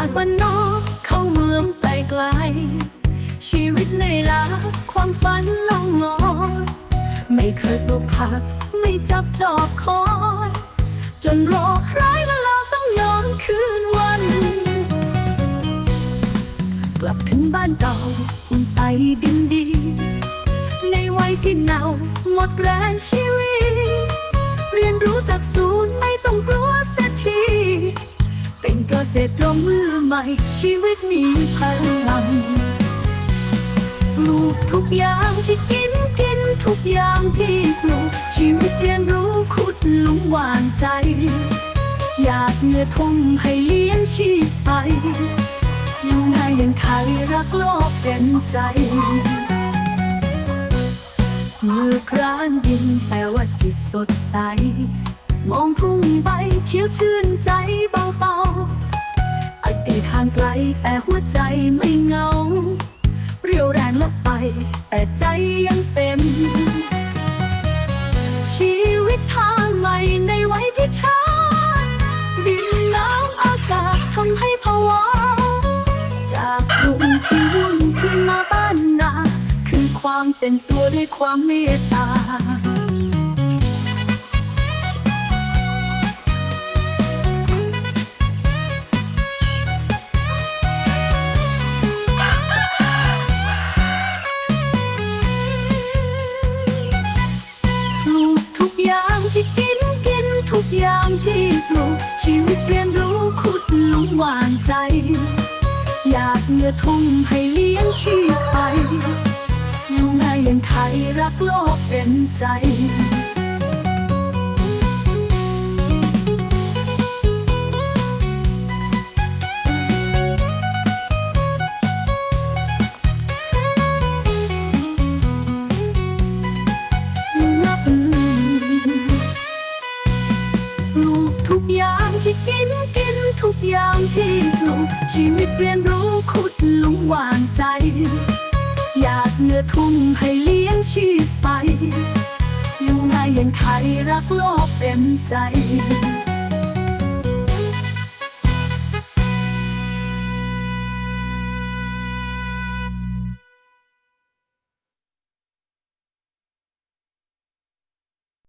ากบ้านนอกเข้าเมืองไกลไกล ชีวิตในลาความฝันลงงอ ไม่เคยปลูกผัก ไม่จับจอบคอย จนรอร้ายแล้วเราต้องนอนคืนวัน กลับถึงบ้านเก่าอุ่นไปดินดี ในวัยที่หนาวหมดแรงชีวิต เรียนรู้จากศูนย์ เกษตรมือใหม่ ชีวิตมีพลังปลูกทุกอย่างที่กินกินทุกอย่างที่ปลูก ชีวิตเรียนรู้ขุดลุมหวานใจ อยากเหงื่อทุ่มให้เลี้ยงชีพไป ยังไงยังใครรักโลกเป็นใจมือกรานดินแปลว่าจิตสดใส มองพุ่งไปเขียวชื่นใจางไกลแต่หัวใจไม่เหงา เรียวแรงลบไป แต่ใจยังเต็ม ชีวิตทางใหม่ในวัยที่ช้าดินน้ำอากาศทำให้ภาวะจากกรุงที่วุ่นขึ้นมาบ้านนา คือความเป็นตัวด้วยความเมตตา ทุกอย่างที่ปลูก ชีวิตเรียนรู้ขุดหลุมหวานใจ อยากเงือทุ่มให้เลี้ยงชีพไปอยู่ไงยังไทยรักโลกเป็นใจ ที่กินกินทุกอย่างที่ปลูกชีวิตเรียนรู้ขุดลุมหวานใจ อยากเงื่อทุ่มให้เลี้ยงชีพไป ยังไงยังใครรักโลกเต็มใจ